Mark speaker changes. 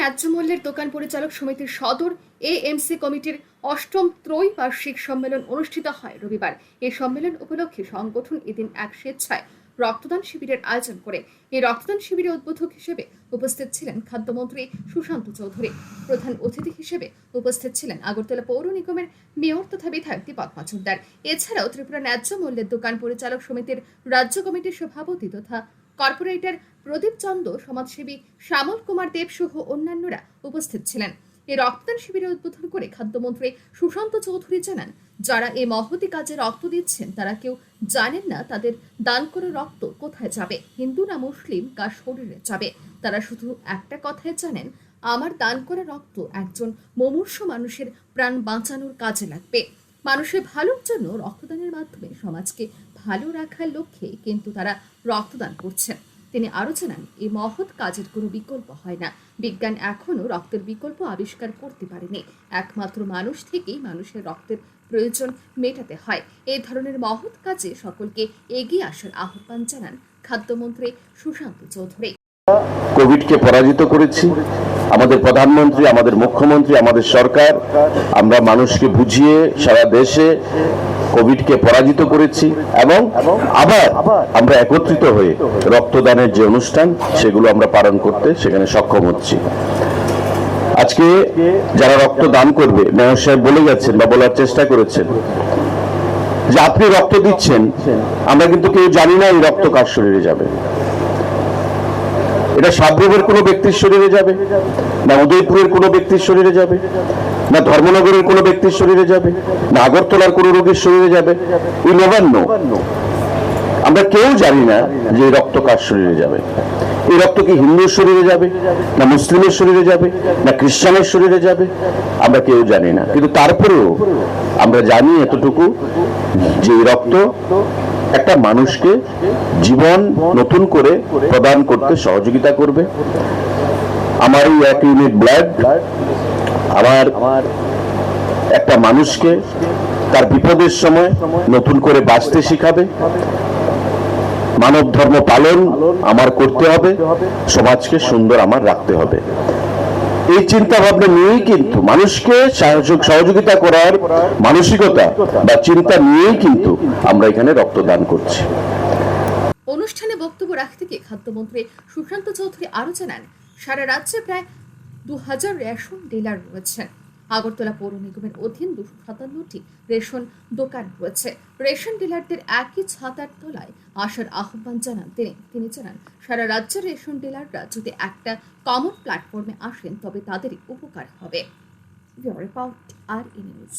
Speaker 1: ন্যায্য মূল্যের দোকান পরিচালক সমিতির সদর এএমসি কমিটির অষ্টম ত্রৈবার্ষিক সম্মেলন অনুষ্ঠিত হয় রবিবার। এই সম্মেলন উপলক্ষে সংগঠন এদিন এক স্বেচ্ছায় রক্তদান শিবিরের আয়োজন করে। এই রক্তদান শিবিরে উদ্বোধক হিসেবে উপস্থিত ছিলেন খাদ্যমন্ত্রী সুশান্ত চৌধুরী। প্রধান অতিথি হিসেবে উপস্থিত ছিলেন আগরতলা পৌর নিগমের মেয়র তথা বিধায়ক দীপক মজুমদার এছাড়াও ত্রিপুরা ন্যায্য মূল্যের দোকান পরিচালক সমিতির রাজ্য কমিটির সভাপতি তথা কর্পোরেটর প্রদীপ চন্দ, সমাজসেবী শ্যামল কুমার দেব সহ অন্যান্যরা উপস্থিত ছিলেন। এই রক্তদান শিবিরে উদ্বোধন করে খাদ্যমন্ত্রী সুশান্ত চৌধুরী জানান, যারা এই মহতি কাজে রক্ত দিচ্ছেন, তারা কেউ জানেন না তাদের দান করে রক্ত কোথায় যাবে। হিন্দু না মুসলিম, কার শরীরে যাবে? তারা শুধু একটা কথাই জানেন, আমার দান করা রক্ত একজন মমূর্ষ মানুষের প্রাণ বাঁচানোর কাজে লাগবে। মানুষের ভালোর জন্য রক্তদানের মাধ্যমে সমাজকে ভালো রাখার লক্ষ্যে কিন্তু তারা রক্তদান করছেন। তিনি আরও জানান, এই মহৎ কাজের কোনো বিকল্প হয় না। বিজ্ঞান এখনও রক্তের বিকল্প আবিষ্কার করতে পারেনি। একমাত্র মানুষ থেকেই মানুষের রক্তের প্রয়োজন মেটাতে হয়। এই ধরনের মহৎ কাজে সকলকে এগিয়ে আসার আহ্বান জানান খাদ্যমন্ত্রী সুশান্ত চৌধুরী।
Speaker 2: কোভিডকে পরাজিত করেছি। আমাদের প্রধানমন্ত্রী, আমাদের মুখ্যমন্ত্রী, আমাদের সরকার, আমরা মানুষকে বুঝিয়ে সারা দেশে কোভিডকে পরাজিত করেছি এবং আবার আমরা একত্রিত হয়ে রক্তদানের যে অনুষ্ঠান, সেগুলো আমরা পালন করতে সেখানে সক্ষম হচ্ছি। আজকে যারা রক্ত দান করবে, মেয়র সাহেব বলে গেছেন বা বলার চেষ্টা করেছেন যে আপনি রক্ত দিচ্ছেন, আমরা কিন্তু কেউ জানি না এই রক্ত কার শরীরে যাবে। এটা সাবরুমের কোনো ব্যক্তির শরীরে যাবে, না উদয়পুরের কোনো ব্যক্তির শরীরে যাবে। না ধর্মনগরের কোনো ব্যক্তির শরীরে যাবে, না আগরতলার কোনো রোগীর শরীরে যাবে উই নেভার নো আমরা কেউ জানি না যে রক্ত কার শরীরে যাবে। এই রক্ত কি হিন্দুর শরীরে যাবে, না মুসলিমের শরীরে যাবে, না খ্রিস্টানের শরীরে যাবে? আমরা কেউ জানি না। কিন্তু তারপরেও আমরা জানি এতটুকু যে রক্ত একটা মানুষকে জীবন নতুন করে প্রদান করতে সহযোগিতা করবে। আমার এই এক ইউনিট ব্লাড আমার একটা মানুষকে তার বিপদের সময় নতুন করে বাঁচতে শিখাবে। মানব ধর্ম পালন আমার করতে হবে, সমাজকে সুন্দর আমার রাখতে হবে। এই চিন্তা ভাবনা নিয়েই কিন্তু মানুষকে সহযোগিতা করার মানসিকতা বা চিন্তা নিয়েই কিন্তু আমরা এখানে রক্তদান করছি।
Speaker 1: অনুষ্ঠানে বক্তব্য রাখতে গিয়ে খাদ্যমন্ত্রী সুশান্ত চৌধুরী আরও জানান, সারা রাজ্যে প্রায় দু হাজার রেশন ডিলার রয়েছেন আগরতলা পৌর নিগমের অধীন দুশো সাতান্নটি রেশন দোকান রয়েছে। রেশন ডিলারদের একই ছাতার তলায় আসার আহ্বান জানান তিনি। তিনি জানান, সারা রাজ্যের রেশন ডিলাররা যদি একটা কমন প্ল্যাটফর্মে আসেন, তবে তাদেরই উপকার হবে। রিপোর্ট, আর নিউজ।